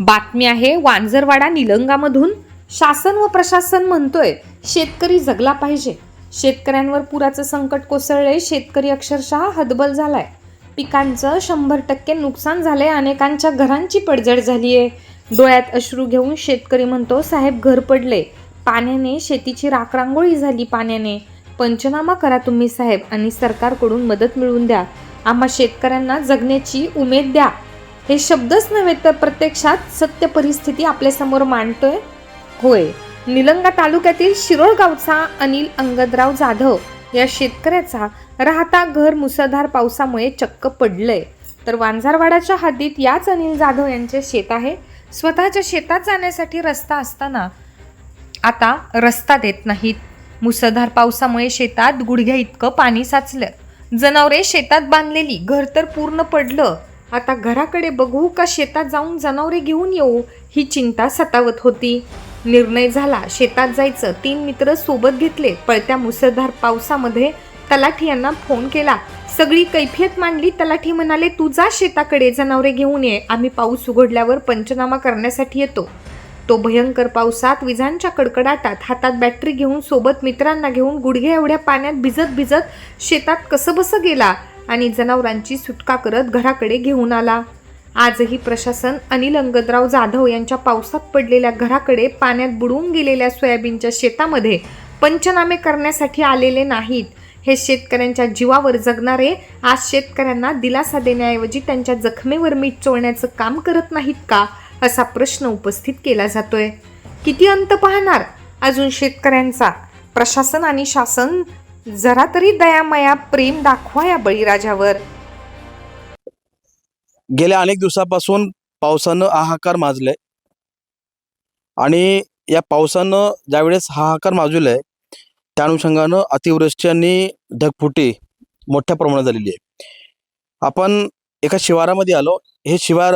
बातमी आहे वांजरवाडा निलंगामधून शासन व प्रशासन म्हणतोय शेतकरी जगला पाहिजे. शेतकऱ्यांवर पुराचं संकट कोसळले शेतकरी अक्षरशः हतबल झालाय. पिकांचं शंभर टक्के नुकसान झालंय अनेकांच्या घरांची पडझड झाली आहे डोळ्यात अश्रू घेऊन शेतकरी म्हणतो साहेब घर पडले पाण्याने शेतीची राखरांगोळी झाली पाण्याने. पंचनामा करा तुम्ही साहेब आणि सरकारकडून मदत मिळवून द्या. आम्हा शेतकऱ्यांना जगण्याची उमेद द्या. हे शब्दच नव्हे तर प्रत्यक्षात सत्य परिस्थिती आपल्यासमोर मांडतोय. होय निलंगा तालुक्यातील शिरोळ गावचा अनिल अंगदराव जाधव या शेतकऱ्याचा राहता घर मुसळधार पावसामुळे चक्क पडलंय. तर वांजारवाडाच्या हद्दीत याच अनिल जाधव यांचे शेत आहे. स्वतःच्या शेतात जाण्यासाठी रस्ता असताना आता रस्ता देत नाहीत. मुसळधार पावसामुळे शेतात गुडघ्या इतकं पाणी साचलं. जनावरे शेतात बांधलेली घर तर पूर्ण पडलं. आता घराकडे बघू का शेतात जाऊन जनावरे घेऊन येऊ ही चिंता सतावत होती. निर्णय झाला शेतात जायचं. तीन मित्र सोबत घेतले. पळत्या मुसळधार पावसामध्ये तलाठी यांना फोन केला. सगळी कैफियत मांडली. तलाठी म्हणाले तू जा शेताकडे जनावरे घेऊन ये. आम्ही पाऊस उघडल्यावर पंचनामा करण्यासाठी येतो. तो भयंकर पावसात विजांच्या कडकडाटात हातात बॅटरी घेऊन सोबत मित्रांना घेऊन गुडघे एवढ्या पाण्यात भिजत भिजत शेतात कसं बसं गेला. आणि जनावरांची सुटका करत घराकडे घेऊन आला. आजही प्रशासन अनिल अंगदराव जाधव यांच्या पावसात पडलेल्या घराकडे पाण्यात बुडून गेलेल्या सोयाबीनच्या शेतामध्ये पंचनामे करण्यासाठी आलेले नाहीत. हे शेतकऱ्यांच्या जीवावर जगणारे आज शेतकऱ्यांना दिलासा देण्याऐवजी त्यांच्या जखमेवर मीठ चोळण्याचं काम करत नाहीत का असा प्रश्न उपस्थित केला जातोय. किती अंत पाहणार? अजून शेतकऱ्यांचा. प्रशासन आणि शासन जरा तरी दयामया प्रेम दाखवा या बळीराजावर. गेल्या अनेक दिवसापासून पावसानं हाहाकार माजलाय. आणि या पावसानं ज्यावेळेस हाहाकार माजवलाय त्या अनुषंगानं अतिवृष्टी आणि ढगफुटी मोठ्या प्रमाणात झालेली आहे. आपण एका शिवारामध्ये आलो. हे शिवार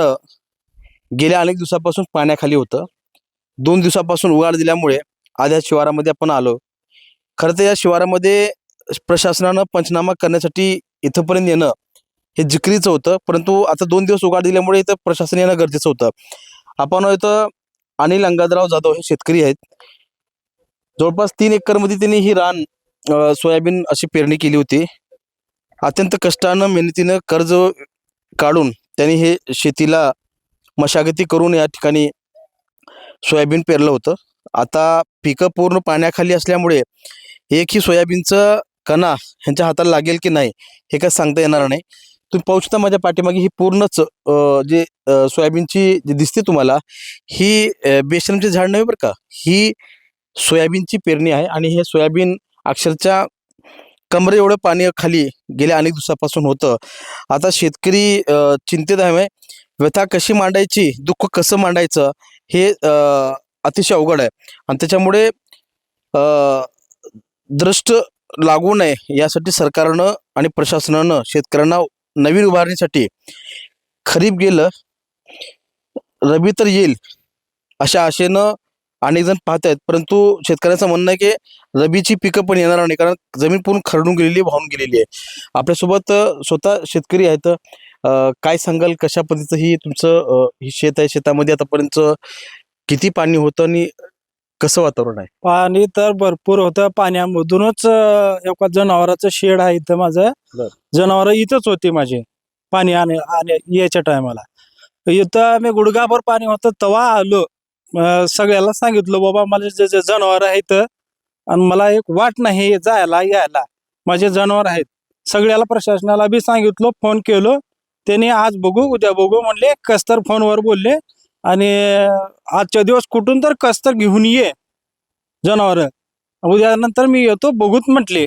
गेल्या अनेक दिवसापासून पाण्याखाली होतं. दोन दिवसापासून उघाड दिल्यामुळे आज या शिवारामध्ये आपण आलो. खरं तर या शिवारामध्ये प्रशासनानं पंचनामा करण्यासाठी इथंपर्यंत येणं हे जिकरीचं होतं परंतु आता दोन दिवस उघाड दिल्यामुळे इथं प्रशासन येणं गरजेचं होतं. आपण इथं अनिल अंगादराव जाधव हे शेतकरी आहेत. जवळपास तीन एकरमध्ये त्यांनी ही रान सोयाबीन अशी पेरणी केली होती. अत्यंत कष्टानं मेहनतीनं कर्ज काढून त्यांनी हे शेतीला मशागती करून या ठिकाणी सोयाबीन पेरलं होतं. आता पिकं पूर्ण पाण्याखाली असल्यामुळे एक ही सोयाबीनचं कणा ह्यांच्या हाताला लागेल की नाही हे काय सांगता येणार नाही. तुम्ही पाहू शकता माझ्या पाठीमागे ही पूर्णच जे सोयाबीनची जी दिसते तुम्हाला ही बेसनचे झाड नाही बरं का? ही सोयाबीनची पेरणी आहे आणि हे सोयाबीन अक्षरशः कमरे एवढं पाणी खाली गेल्या अनेक दिवसापासून होतं. आता शेतकरी चिंतेत आहे व्यथा कशी मांडायची दुःख कसं मांडायचं हे अतिशय अवघड आहे. आणि त्याच्यामुळे द्रष्ट दृष्ट लागू नये यासाठी सरकारनं आणि प्रशासनानं शेतकऱ्यांना नवीन उभारणीसाठी खरीप गेलं रबी तर येईल अशा आशेनं अनेक जण पाहत आहेत. परंतु शेतकऱ्यांचं म्हणणं आहे की रबीची पिकं पण येणार नाही कारण जमीन पूर्ण खरडून गेलेली वाहून गेलेली आहे. आपल्यासोबत स्वतः शेतकरी आहेत. काय सांगाल? कशा पद्धतीचं ही तुमचं ही शेत आहे? शेतामध्ये आतापर्यंत किती पाणी होतं आणि कसं वातावरण आहे? पाणी तर भरपूर होतं. पाण्यामधूनच अं, एका जनावराचं शेड आहे इथं माझं. बर. जनावर इथंच होती माझी. पाणी आणे आणे यायच्या टायमाला. इथं मी गुडघाभर पाणी होतं तेव्हा आलो. अं, सगळ्याला सांगितलं बाबा मला जे जे जनावर आहेत आणि मला एक वाट नाही जायला यायला. माझे जनावर आहेत. सगळ्याला प्रशासनाला बी सांगितलं फोन केलो. त्यांनी आज बघू उद्या बघू म्हणले कस्तर फोनवर बोलले. आणि आजच्या दिवस कुठून तर कस्तर घेऊन ये जनावर. उद्या नंतर मी येतो बघूत म्हटले.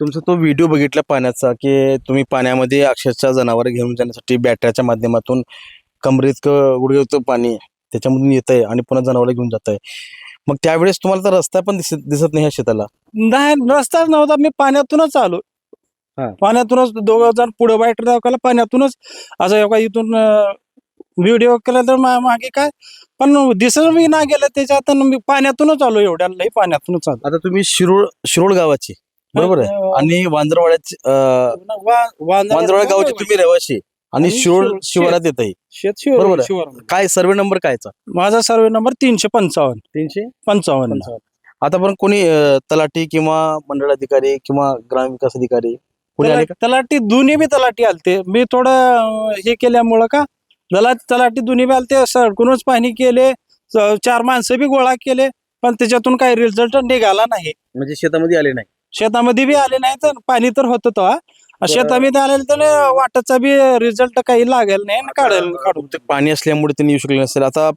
तुमचा तो व्हिडिओ बघितला पाण्याचा की तुम्ही पाण्यामध्ये अक्षरशः जनावर घेऊन जाण्यासाठी बॅटऱ्याच्या माध्यमातून कमरेत गुडघे पाणी त्याच्यामधून येत आहे आणि पुन्हा जनावर घेऊन जात आहे मग त्यावेळेस तुम्हाला तर रस्ता पण दिसत दिसत नाही शेताला? नाही रस्ताच नव्हता. मी पाण्यातूनच आलो. हा. पाण्यातूनच दोघं जण पुढे दाखवला पाण्यातूनच. असं एका इथून व्हिडिओ केला तर मा- मागे काय? पण दिसत मी ना गेलं त्याच्यात आणि मी पाण्यातूनच आलो एवढ्या लई पाण्यातूनच आलो. आता तुम्ही शिरोळ शिरोळ गावाची बरोबर आहे? आणि वांद्रवाड्याची अं, वा- गावचे तुम्ही रहिवाशी आणि आणि शिरोळ शिरोळ- शिवारात येत आहे शेत शिवार बरोबर आहे. शिवार काय सर्वे नंबर कायचा? माझा सर्वे नंबर तीनशे पंचावन्न. तीनशे? पंचावन्न. आतापर्यंत कोणी अं, तलाठी किंवा मंडळ अधिकारी किंवा ग्रामविकास अधिकारी कोणी आले का? तला- तलाठी दोन्ही बी तलाठी आलते. मी थोडं अं, हे केल्यामुळं का तलाठी तलाठी दोन्ही बी आलते सडकूनच पाणी केले चार माणसं बी गोळा केले पण त्याच्यातून काही रिझल्ट निघाला नाही. म्हणजे शेतामध्ये आले नाही? शेतामध्ये बी आले नाही तर पाणी तर होतं शेतामध्ये आलेलं तर वाटाचा बी रिझल्ट काही लागेल नाही काढेल काढून. पाणी असल्यामुळे त्यांनी येऊ शकले नसेल. आता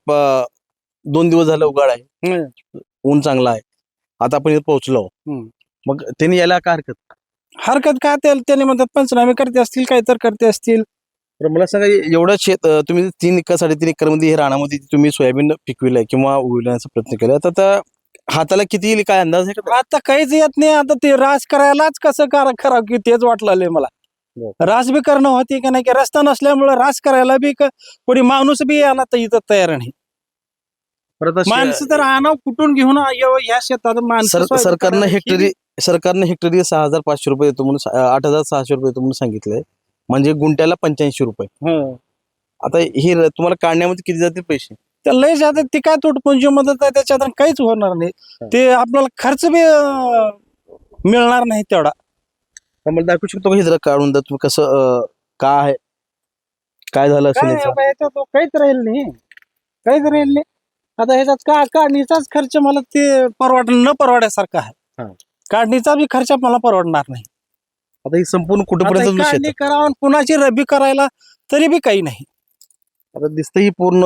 दोन दिवस झालं उघाड आहे. ऊन चांगला आहे. आता आपण इथे पोहोचलो. मग त्यांनी यायला का हरकत? हरकत काय ते त्याने म्हणतात पंचनामे करते असतील काही तर करते असतील. तर मला सांगा एवढं शेत तुम्ही तीन एकर साडेतीन एकरमध्ये हे रानामध्ये तुम्ही सोयाबीन पिकविलंय किंवा उगविण्याचा प्रयत्न केलाय. तर आता हाताला किती येईल काय अंदाज आहे का आता काहीच येत नाही. आता ते रास करायलाच कसं करा करावं की तेच वाटलं मला. रास बी करणं होते की नाही की रस्ता नसल्यामुळे रास करायला बी कोणी माणूस बी यायला तर इथं तयार नाही. माणसं तर आणाव कुठून घेऊन ह्या शेतात माणसं सरकारनं हेक्टरी सरकारनं हेक्टरी सहा हजार पाचशे रुपये देतो म्हणून आठ हजार सहाशे रुपये देतो म्हणून सांगितलंय. म्हणजे गुंट्याला पंच्याऐंशी रुपये. हं. आता ही र- तुम्हाला काढण्यामध्ये किती जातील पैसे? तर लय जातात ती काय तुटपुंजी मदत आहे त्याच्यात आणि काहीच होणार नाही. ते आपल्याला खर्च बी अं, मिळणार नाही तेवढा. तर मला दाखवू शकतो का हे जरा काढून? द्या तुम्ही कसं अं, काय आहे? काय झालं असेल काय याचं? बाबा याच्यात तो काहीच राहील नाही. काहीच राहील नाही. आता ह्याच्यात का काढणीचाच खर्च मला ते परवड न परवड्यासारखा हा. आहे काढणीचा बी खर्च मला परवडणार नाही. आता ही संपूर्ण आता कुठपर्यंत शेत करावं आणि पुन्हाची रब्बी करायला तरी बी काही नाही. आता दिसतं ही पूर्ण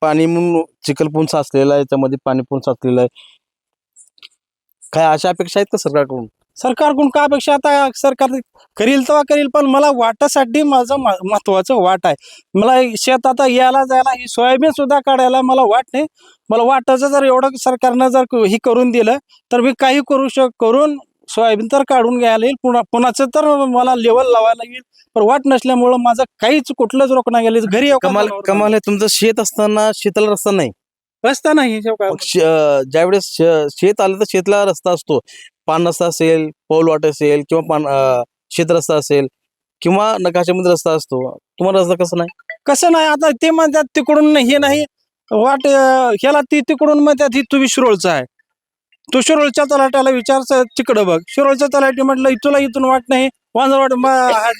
पाणी म्हणून चिखलपून साचलेलं आहे त्यामध्ये पाणी पण साचलेलं आहे. काय अशा अपेक्षा आहेत का सरकारकडून? सरकारकडून का अपेक्षा? आता सरकार करील तेव्हा करील पण मला वाटासाठी माझं महत्वाचं वाट आहे. मला शेत आता यायला जायला ही सोयाबीन सुद्धा काढायला मला वाट नाही. मला वाटाचं जर एवढं सरकारनं जर क- हे करून दिलं तर मी काही करू शक करून सोयाबीन तर काढून घ्यायला येईल. पुन्हा पुन्हाचं तर मला लेवल लावायला येईल. पण वाट नसल्यामुळं माझं काहीच कुठलंच रोखणं गेलं. घरी येऊ का कमाल? कमाल आहे. तुमचं शेत असताना शेताला रस्ता नाही. रस्ता नाही. मग श- ज्यावेळेस श- शेत आलं तर शेतला रस्ता असतो. पान रस्ता असेल पौल वाट असेल किंवा पान अं, शेत रस्ता असेल किंवा नकाशामध्ये रस्ता असतो. तुम्हाला रस्ता कसं नाही? कसं नाही? आता ते म्हणतात तिकडून हे नाही. वाट अं, ह्याला ती तिकडून म्हणतात ही तू शिरोळचा आहे. तू शिरोळच्या तलाट्याला विचार तिकडं बघ. शिरोळच्या तलाठी म्हटलं तुला इथून वाट नाही. वांजरवाड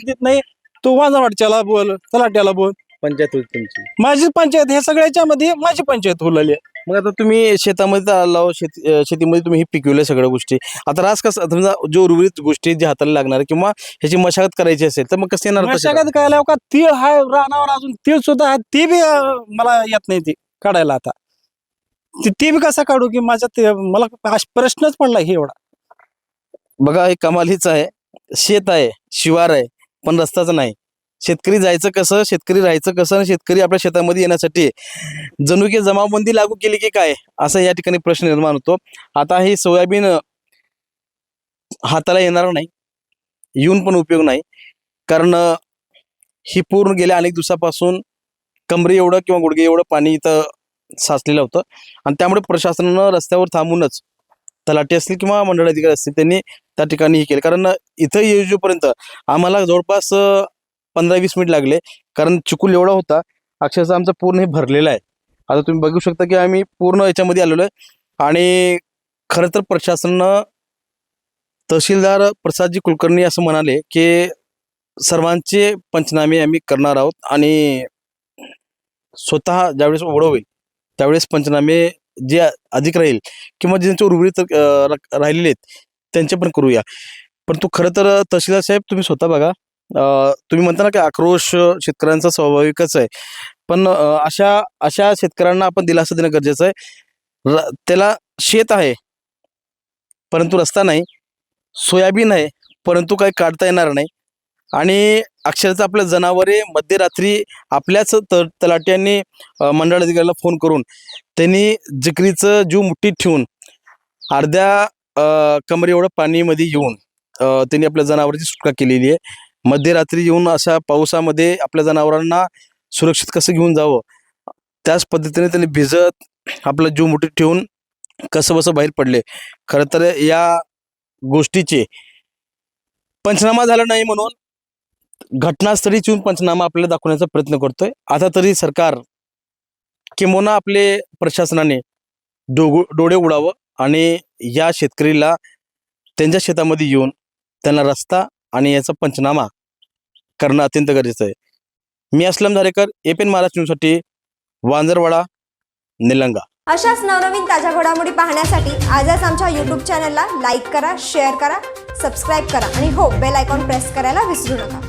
देत नाही. तू वांजरवाडच्याला बोल तलाट्याला बोल. पंचायत होती तुमची. माझी पंचायत हे सगळ्याच्या मध्ये माझी पंचायत आहे मग आता तुम्ही शेतामध्ये तर आला शेती अं, शेतीमध्ये तुम्ही हे पिकवल्या सगळ्या गोष्टी. आता रास कसं समजा जो उर्वरित गोष्टी जे हाताला लागणार किंवा ह्याची मशागत करायची असेल तर मग कसं येणार? मशागत काय का तीळ हाय रानावर अजून तीळ सुद्धा ती बी मला येत नाही ती. काढायला आता. ते बी कसा काढू की माझ्या ते मला अश- प्रश्नच पडला हे एवढा. बघा हे कमाल हीच आहे. शेत आहे शिवार आहे पण रस्ताच नाही. शेतकरी जायचं कसं शेतकरी राहायचं कसं आणि शेतकरी आपल्या शेतामध्ये येण्यासाठी जणू की जमावबंदी लागू केली की काय? असा या ठिकाणी प्रश्न निर्माण होतो. आता हे सोयाबीन अं, हाताला येणार नाही. येऊन पण उपयोग नाही. कारण अं, ही पूर्ण गेल्या अनेक दिवसापासून कमरे एवढं किंवा गुडघे एवढं पाणी इथं साचलेलं होतं. आणि त्यामुळे प्रशासनानं रस्त्यावर थांबूनच तलाठी असतील किंवा मंडळ अधिकारी असतील त्यांनी त्या ठिकाणी हे केलं. कारण इथं येऊपर्यंत आम्हाला जवळपास पंधरा वीस मिनिट लागले. कारण चिकूल एवढा होता अक्षरशः आमचं पूर्ण हे भरलेलं आहे. आता तुम्ही बघू शकता की आम्ही पूर्ण याच्यामध्ये आलेलो आहे. आणि खरं तर प्रशासनानं तहसीलदार प्रसादजी कुलकर्णी असं म्हणाले की सर्वांचे पंचनामे आम्ही करणार आहोत आणि स्वतः ज्यावेळेस ओढ होईल त्यावेळेस पंचनामे जे अधिक राहील किंवा ज्यांचे उर्वरित राहिलेले आहेत त्यांचे पण करूया. परंतु खरं तर तहसीलदार साहेब तुम्ही स्वतः बघा. तुम्ही म्हणता ना की आक्रोश शेतकऱ्यांचा स्वाभाविकच आहे. पण अशा अशा शेतकऱ्यांना आपण दिलासा देणं गरजेचं आहे. त्याला शेत आहे. परंतु रस्ता नाही. सोयाबीन आहे. परंतु काही काढता येणार नाही. आणि अक्षरशः आपलं जनावरे मध्यरात्री आपल्याच त तलाट्यांनी मंडळ अधिकाऱ्याला फोन करून त्यांनी जिकरीचं जीव मुठीत ठेवून अर्ध्या कमरे एवढं पाणीमध्ये येऊन त्यांनी आपल्या जनावरांची सुटका केलेली आहे. मध्यरात्री येऊन अशा पावसामध्ये आपल्या जनावरांना सुरक्षित कसं घेऊन जावं? त्याच पद्धतीने त्यांनी भिजत आपला जीव मुठीत ठेवून कसं बसं बाहेर पडले. खरं तर या गोष्टीचे पंचनामा झाला नाही म्हणून घटनास्थळी येऊन पंचनामा आपल्याला दाखवण्याचा प्रयत्न करतोय. आता तरी सरकार किंबहुना आपले प्रशासनाने डोगो डोळे उडावं आणि या शेतकरीला त्यांच्या शेतामध्ये येऊन त्यांना रस्ता आणि याचा पंचनामा करणं अत्यंत गरजेचं आहे. मी असलम धारेकर एपेन महाराष्ट्र न्यूजसाठी वांजरवाडा निलंगा. अशाच नवनवीन ताज्या घडामोडी पाहण्यासाठी आजच आमच्या यूट्यूब चॅनलला लाईक करा शेअर करा सबस्क्राईब करा आणि हो बेल आयकॉन प्रेस करायला विसरू नका.